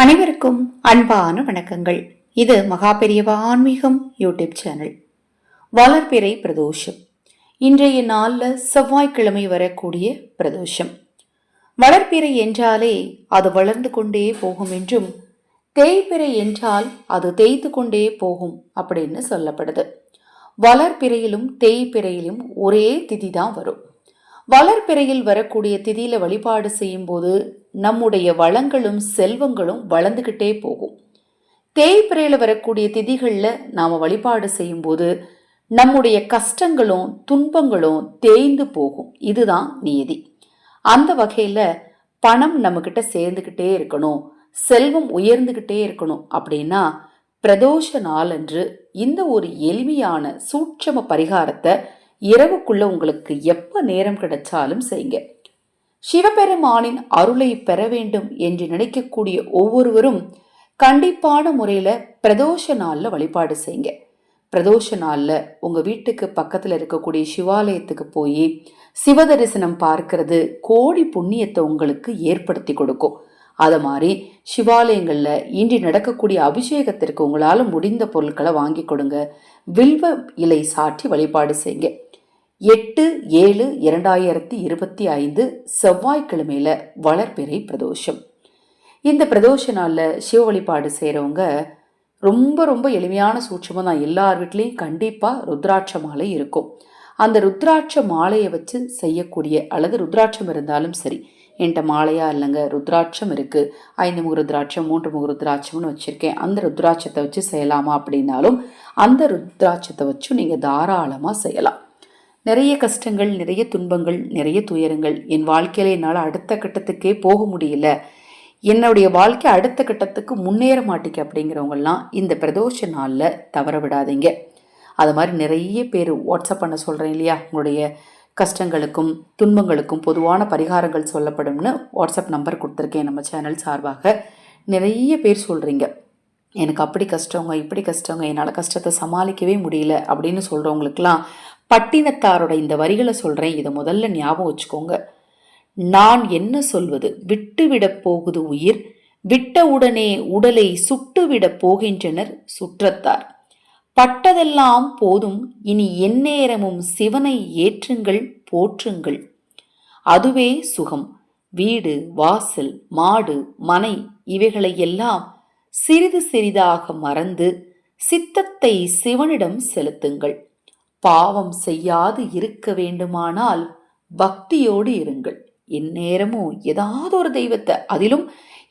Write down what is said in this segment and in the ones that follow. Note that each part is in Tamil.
அனைவருக்கும் அன்பான வணக்கங்கள். இது மகா பெரியவா ஆன்மீகம் யூடியூப் சேனல். வளர்பிறை பிரதோஷம். இன்றைய நாளில் செவ்வாய்க்கிழமை வரக்கூடிய பிரதோஷம். வளர்பிறை என்றாலே அது வளர்ந்து கொண்டே போகும் என்றும் தேய்பிறை என்றால் அது தேய்த்து கொண்டே போகும் அப்படின்னு சொல்லப்படுது. வளர்பிறையிலும் தேய்பிறையிலும் ஒரே திதி தான் வரும். வளர்பிறையில் வரக்கூடிய திதியில வழிபாடு செய்யும்போது நம்முடைய வளங்களும் செல்வங்களும் வளர்ந்துக்கிட்டே போகும். தேய்பிரையில் வரக்கூடிய திதிகளில் நாம் வழிபாடு செய்யும்போது நம்முடைய கஷ்டங்களும் துன்பங்களும் தேய்ந்து போகும். இதுதான் நியதி அந்த வகையில் பணம் நம்மக்கிட்ட சேர்ந்துக்கிட்டே இருக்கணும். செல்வம் உயர்ந்துக்கிட்டே இருக்கணும் அப்படின்னா பிரதோஷ நாளன்று இந்த ஒரு எளிமையான சூட்சம பரிகாரத்தை இரவுக்குள்ள உங்களுக்கு எப்போ நேரம் கிடைச்சாலும் செய்யுங்க. சிவபெருமானின் அருளை பெற வேண்டும் என்று நினைக்கக்கூடிய ஒவ்வொருவரும் கண்டிப்பான முறையில் பிரதோஷ நாளில் வழிபாடு செய்யுங்க. பிரதோஷ நாளில் உங்கள் வீட்டுக்கு பக்கத்தில் இருக்கக்கூடிய சிவாலயத்துக்கு போய் சிவதரிசனம் பார்க்கறது கோடி புண்ணியத்தை உங்களுக்கு ஏற்படுத்தி கொடுக்கும். அதை மாதிரி சிவாலயங்களில் இன்றி நடக்கக்கூடிய அபிஷேகத்திற்கு உங்களால் முடிந்த பொருட்களை வாங்கி கொடுங்க. வில்வ இலை சாற்றி வழிபாடு செய்யுங்க. எட்டு ஏழு இரண்டாயிரத்தி இருபத்தி ஐந்து செவ்வாய்க்கிழமையில வளர்பிறை பிரதோஷம். இந்த பிரதோஷ நாளில் சிவ வழிபாடு செய்கிறவங்க ரொம்ப ரொம்ப எளிமையான சூட்சமாக தான். எல்லார் வீட்லேயும் கண்டிப்பாக ருத்ராட்ச மாலை இருக்கும். அந்த ருத்ராட்ச மாலையை வச்சு செய்யக்கூடிய அல்லது ருத்ராட்சம் இருந்தாலும் சரி என்கிட்ட மாலையா இல்லைங்க ருத்ராட்சம் இருக்குது ஐந்து முக ருத்ராட்சம் மூன்று முக ருத்ராட்சம்னு வச்சுருக்கேன். அந்த ருத்ராட்சத்தை வச்சு செய்யலாமா அப்படின்னாலும் அந்த ருத்ராட்சத்தை வச்சும் நீங்கள் தாராளமாக செய்யலாம். நிறைய கஷ்டங்கள் நிறைய துன்பங்கள் நிறைய துயரங்கள். என் வாழ்க்கையில என்னால் அடுத்த கட்டத்துக்கே போக முடியல. என்னுடைய வாழ்க்கை அடுத்த கட்டத்துக்கு முன்னேற மாட்டேங்க அப்படிங்கிறவங்கெல்லாம் இந்த பிரதோஷ நாளில் தவற விடாதீங்க. அது மாதிரி நிறைய பேர் வாட்ஸ்அப் பண்ண சொல்கிறேன் இல்லையா? உங்களுடைய கஷ்டங்களுக்கும் துன்பங்களுக்கும் பொதுவான பரிகாரங்கள் சொல்லப்படும்னு வாட்ஸ்அப் நம்பர் கொடுத்துருக்கேன் நம்ம சேனல் சார்பாக. நிறைய பேர் சொல்கிறீங்க எனக்கு அப்படி கஷ்டங்க இப்படி கஷ்டங்க என்னால் கஷ்டத்தை சமாளிக்கவே முடியல அப்படின்னு சொல்கிறவங்களுக்கெல்லாம் பட்டினத்தாரோட இந்த வரிகளை சொல்கிறேன் இதை முதல்ல ஞாபகம் வச்சுக்கோங்க. நான் என்ன சொல்வது? விட்டுவிடப் போகுது உயிர். விட்டவுடனே உடலை சுட்டுவிடப் போகின்றனர் சுற்றத்தார். பட்டதெல்லாம் போதும். இனி எந்நேரமும் சிவனை ஏற்றுங்கள் போற்றுங்கள். அதுவே சுகம். வீடு வாசல் மாடு மனை இவைகளையெல்லாம் சிறிது சிறிதாக மறந்து சித்தத்தை சிவனிடம் செலுத்துங்கள். பாவம் செய்யாது இருக்க வேண்டுமானால் பக்தியோடு இருங்கள். எந்நேரமும் ஏதாவது ஒரு தெய்வத்தை அதிலும்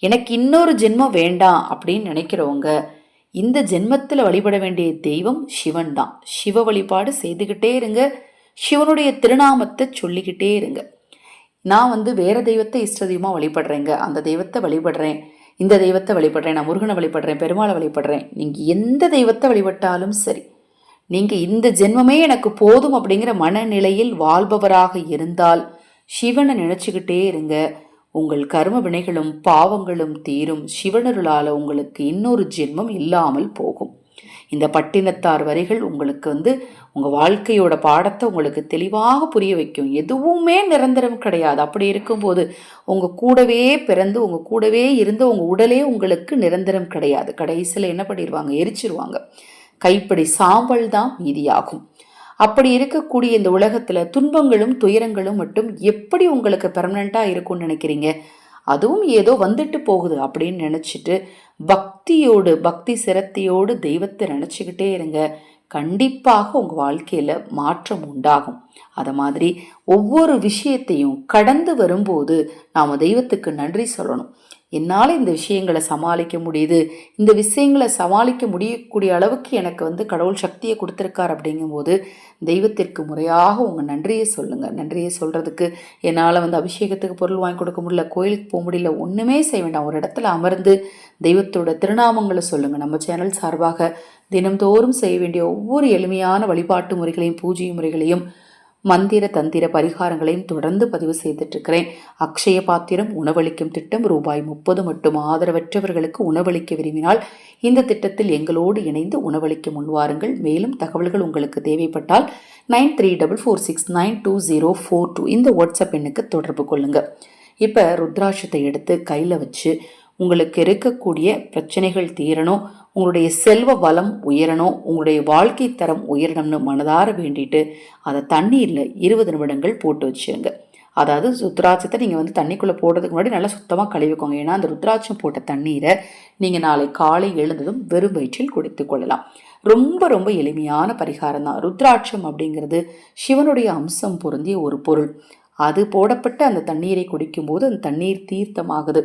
எனக்கு இன்னொரு ஜென்மம் வேண்டாம் அப்படின்னு நினைக்கிறவங்க இந்த ஜென்மத்தில் வழிபட வேண்டிய தெய்வம் சிவன் தான். சிவ வழிபாடு செய்துக்கிட்டே இருங்க. சிவனுடைய திருநாமத்தை சொல்லிக்கிட்டே இருங்க. நான் வந்து வேற தெய்வத்தை இஷ்ட தெய்வமாக வழிபடுறேங்க. அந்த தெய்வத்தை வழிபடுறேன். இந்த தெய்வத்தை வழிபடுறேன். நான் முருகனை வழிபடுறேன். பெருமாளை வழிபடுறேன். நீங்கள் எந்த தெய்வத்தை வழிபட்டாலும் சரி. நீங்கள் இந்த ஜென்மமே எனக்கு போதும் அப்படிங்கிற மனநிலையில் வாழ்பவராக இருந்தால் சிவனை நினச்சிக்கிட்டே இருங்க. உங்கள் கர்ம வினைகளும் பாவங்களும் தீரும். சிவனருளால் உங்களுக்கு இன்னொரு ஜென்மம் இல்லாமல் போகும். இந்த பட்டினத்தார் வரிகள் உங்களுக்கு வந்து உங்கள் வாழ்க்கையோட பாடத்தை உங்களுக்கு தெளிவாக புரிய வைக்கும். எதுவுமே நிரந்தரம் கிடையாது. அப்படி இருக்கும்போது உங்கள் கூடவே பிறந்து உங்கள் கூடவே இருந்து உங்கள் உடலே உங்களுக்கு நிரந்தரம் கிடையாது. கடைசியில் என்ன பண்ணிடுவாங்க? எரிச்சிருவாங்க. கைப்படி சாம்பல் தான் மீதியாகும். அப்படி இருக்கக்கூடிய இந்த உலகத்தில் துன்பங்களும் துயரங்களும் மட்டும் எப்படி உங்களுக்கு பெர்மனண்ட்டாக இருக்கும்னு நினைக்கிறீங்க? அதுவும் ஏதோ வந்துட்டு போகுது அப்படின்னு நினச்சிட்டு பக்தியோடு பக்தி சிரத்தையோடு தெய்வத்தை நினச்சிக்கிட்டே இருங்க. கண்டிப்பாக உங்கள் வாழ்க்கையில் மாற்றம் உண்டாகும். அதை மாதிரி ஒவ்வொரு விஷயத்தையும் கடந்து வரும்போது நாம் தெய்வத்துக்கு நன்றி சொல்லணும். என்னால் இந்த விஷயங்களை சமாளிக்க முடியுது. இந்த விஷயங்களை சமாளிக்க முடியக்கூடிய அளவுக்கு எனக்கு வந்து கடவுள் சக்தியை கொடுத்துருக்கார் அப்படிங்கும்போது தெய்வத்திற்கு முறையாக உங்கள் நன்றியை சொல்லுங்கள் நன்றியை சொல்கிறதுக்கு என்னால் வந்து அபிஷேகத்துக்கு பொருள் வாங்கி கொடுக்க முடியல கோயிலுக்கு போக முடியல ஒன்றுமே செய்ய வேண்டாம். ஒரு இடத்துல அமர்ந்து தெய்வத்தோட திருநாமங்களை சொல்லுங்கள் நம்ம சேனல் சார்பாக தினம்தோறும் செய்ய வேண்டிய ஒவ்வொரு எளிமையான வழிபாட்டு முறைகளையும் பூஜை முறைகளையும் மந்திர தந்திர பரிகாரங்களையும் தொடர்ந்து பதிவு செய்துட்ருக்கிறேன் அக்ஷய பாத்திரம் உணவளிக்கும் திட்டம் ரூபாய் முப்பது மட்டும். ஆதரவற்றவர்களுக்கு உணவளிக்க விரும்பினால் இந்த திட்டத்தில் எங்களோடு இணைந்து உணவளிக்க முன்வாருங்கள். மேலும் தகவல்கள் உங்களுக்கு தேவைப்பட்டால் nine three double four six nine two zero four two இந்த வாட்ஸ்அப் எண்ணுக்கு தொடர்பு கொள்ளுங்கள் இப்போ ருத்ராட்சத்தை எடுத்து கையில் வச்சு உங்களுக்கு இருக்கக்கூடிய பிரச்சனைகள் தீரணும் உங்களுடைய செல்வ வளம் உயரணும் உங்களுடைய வாழ்க்கை தரம் உயரணும்னு மனதார வேண்டிட்டு அதை தண்ணீரில் இருபது நிமிடங்கள் போட்டு வச்சுருங்க. அதாவது ருத்ராட்சத்தை நீங்கள் வந்து தண்ணிக்குள்ளே போடுறதுக்கு முன்னாடி நல்லா சுத்தமாக கழுவிக்கோங்க. ஏன்னா அந்த ருத்ராட்சம் போட்ட தண்ணீரை நீங்கள் நாளை காலை எழுந்ததும் வெறும் வயிற்றில் குடித்து கொள்ளலாம். ரொம்ப ரொம்ப எளிமையான பரிகாரம் தான். ருத்ராட்சம் அப்படிங்கிறது சிவனுடைய அம்சம் பொருந்திய ஒரு பொருள். அது போடப்பட்ட அந்த தண்ணீரை குடிக்கும்போது அந்த தண்ணீர் தீர்த்தமாகுது.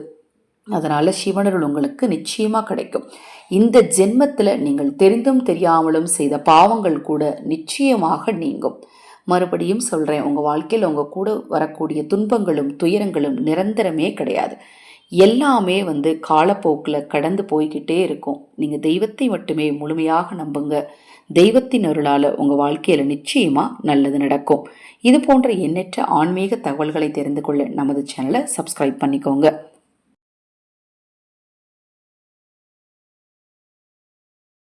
அதனால் சிவனருள் உங்களுக்கு நிச்சயமாக கிடைக்கும். இந்த ஜென்மத்தில் நீங்கள் தெரிந்தும் தெரியாமலும் செய்த பாவங்கள் கூட நிச்சயமாக நீங்கும். மறுபடியும் சொல்கிறேன் உங்கள் வாழ்க்கையில் உங்கள் கூட வரக்கூடிய துன்பங்களும் துயரங்களும் நிரந்தரமே கிடையாது. எல்லாமே வந்து காலப்போக்கில் கடந்து போய்கிட்டே இருக்கும். நீங்கள் தெய்வத்தை மட்டுமே முழுமையாக நம்புங்க. தெய்வத்தின் அருளால் உங்கள் வாழ்க்கையில் நிச்சயமாக நல்லது நடக்கும். இது போன்ற எண்ணற்ற ஆன்மீக தகவல்களை தெரிந்து கொள்ள நமது சேனலை சப்ஸ்கிரைப் பண்ணிக்கோங்க.